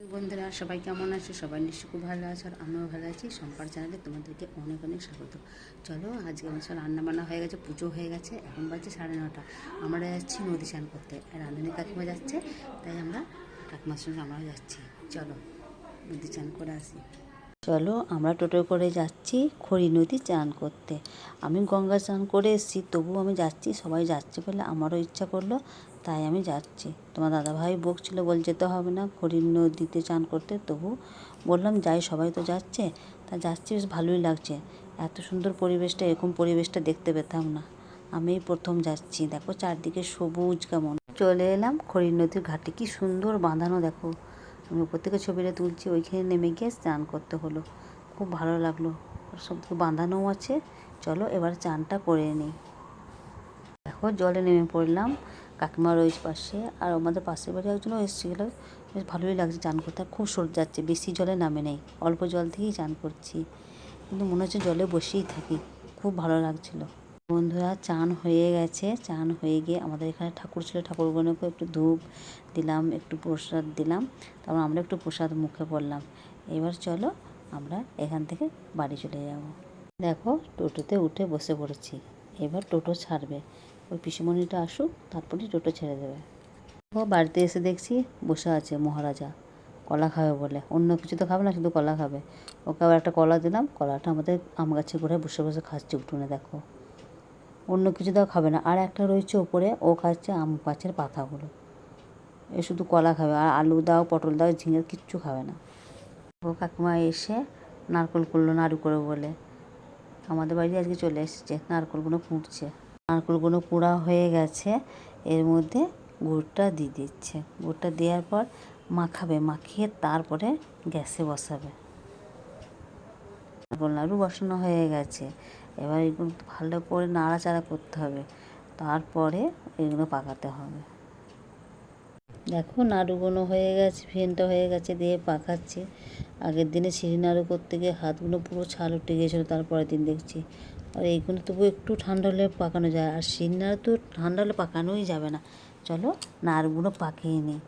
বন্ধুরা, সবাই কেমন আছে? সবাই নিশ্চয়ই খুব ভালো আছে আর আমিও ভালো আছি। সম্পার চ্যানেলে তোমাদেরকে অনেক অনেক স্বাগত। চলো, আজকে আমার সব রান্না বান্না হয়ে গেছে, পুজো হয়ে গেছে। এখন বাজছে সাড়ে নটা। আমরা যাচ্ছি নদী স্নান করতে। আর রাঁধুনি কাকিমা যাচ্ছে, তাই আমরা কাকিমার সঙ্গে আমরাও যাচ্ছি। চলো, নদী চান করে আসি। চলো, আমরা টোটো করে যাচ্ছি খড়ি নদী চান করতে। আমি গঙ্গা চান করে এসেছি তবু আমি যাচ্ছি, সবাই যাচ্ছে বলে আমারও ইচ্ছা করল। তাই আমি যাচ্ছি। তোমার দাদাভাই বকছিল, বল যেতে হবে না। খড়ি নদীতে চান করতে তবু বললাম, যাই, সবাই তো যাচ্ছে। তা যাচ্ছি, বেশ ভালোই লাগছে। এত সুন্দর পরিবেশটা, এরকম পরিবেশটা দেখতে পেতাম না। আমি প্রথম যাচ্ছি। দেখো, চারদিকে সবুজ কেমন। চলে এলাম খড়ি নদীর ঘাটে। কি সুন্দর বাঁধানো, দেখো। আমি উপর থেকে ছবিটা তুলছি, ওইখানে নেমে গিয়ে স্নান করতে হলো। খুব ভালো লাগল। সব বাঁধানোও আছে। চলো, এবার চানটা করে নিই। দেখো, জলে নেমে পড়লাম। কাকিমার ওই পাশে, আর আমাদের পাশের বাড়ি একজনও এসেছিল বেশ ভালোই লাগছে চান করতে খুব সরে যাচ্ছে, বেশি জলে নামে নেই, অল্প জল থেকেই চান করছি। কিন্তু মনে হচ্ছে জলে বসেই থাকি, খুব ভালো লাগছিল। বন্ধুরা, চান হয়ে গেছে, চান হয়ে গিয়ে আমাদের এখানে ঠাকুর ছিল ঠাকুরগুলোকে একটু ধূপ দিলাম, একটু প্রসাদ দিলাম, তারপর আমরা একটু প্রসাদ মুখে পড়লাম। এবার চলো আমরা এখান থেকে বাড়ি চলে যাব। দেখো, টোটোতে উঠে বসে পড়েছি, এবার টোটো ছাড়বে। ওই পিসুমণিটা আসুক, তারপরে টোটো ছেড়ে দেবে। ও বাড়িতে এসে দেখছি বসে আছে মহারাজা। কলা খাবে বলে। অন্য কিছু তো খাবে না, শুধু কলা খাবে। ওকে আবার একটা কলা দিলাম, কলাটা আমাদের আম গাছে করে বসে বসে খাচ্ছে উঠোনে, দেখো। অন্য কিছু তো খাবে না। আর একটা রয়েছে ওপরে, ও খাচ্ছে আম গাছের পাতাগুলো। এ শুধু কলা খাবে, আর আলু দাও, পটল দাও, ঝিঙে কিচ্ছু খাবে না। ও কাকিমা এসে নারকল করল, নাড়ু করে বলে। আমাদের বাড়ি আজকে চলে এসেছে, নারকলগুলো কুঁড়ছে নারকলগুলো কুড়া হয়ে গেছে, এর মধ্যে গুড়টা দিয়ে দিচ্ছে। গুড়টা দেওয়ার পর মাখাবে, মাখিয়ে তারপরে গ্যাসে বসাবে। নারকল নাড়ু বসানো হয়ে গেছে। এবার এগুলো ভালো করে নাড়াচাড়া করতে হবে। তারপরে এগুলো পাকাতে হবে। দেখো নাড়ুগুলো হয়ে গেছে, ফেনটা হয়ে গেছে, দিয়ে পাকাচ্ছি। আগের দিনে সিঁড়ি নাড়ু করতে গিয়ে হাতগুলো পুরো ছাল উঠে গিয়েছিল, তারপরের দিন দেখছি আর এইগুলো তবু একটু ঠান্ডা হলে পাকানো যায়। আর সিঁড়ি নাড়ু তো ঠান্ডা হলে পাকানোই যাবে না। চলো নাড়ুগুলো পাকিয়ে নিই।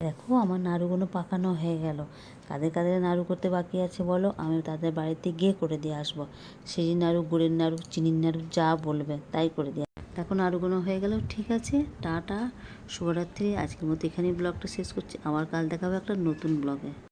দেখো আমার নাড়ুগুলো পাকানো হয়ে গেল। কাদের কাদের নাড়ু করতে বাকি আছে বলো? আমি তাদের বাড়িতে গিয়ে করে দিয়ে আসব। সিঁড়ি নাড়ু, গুড়ের নাড়ু, চিনির নাড়ু যা বলবে তাই করে দিয়ে দেখো নাড়ুগুলো হয়ে গেল, ঠিক আছে? টাটা, শুভরাত্রি। আজকের মতো এখানেই ব্লগটা শেষ করছি। আবার কাল দেখাবে একটা নতুন ব্লগে।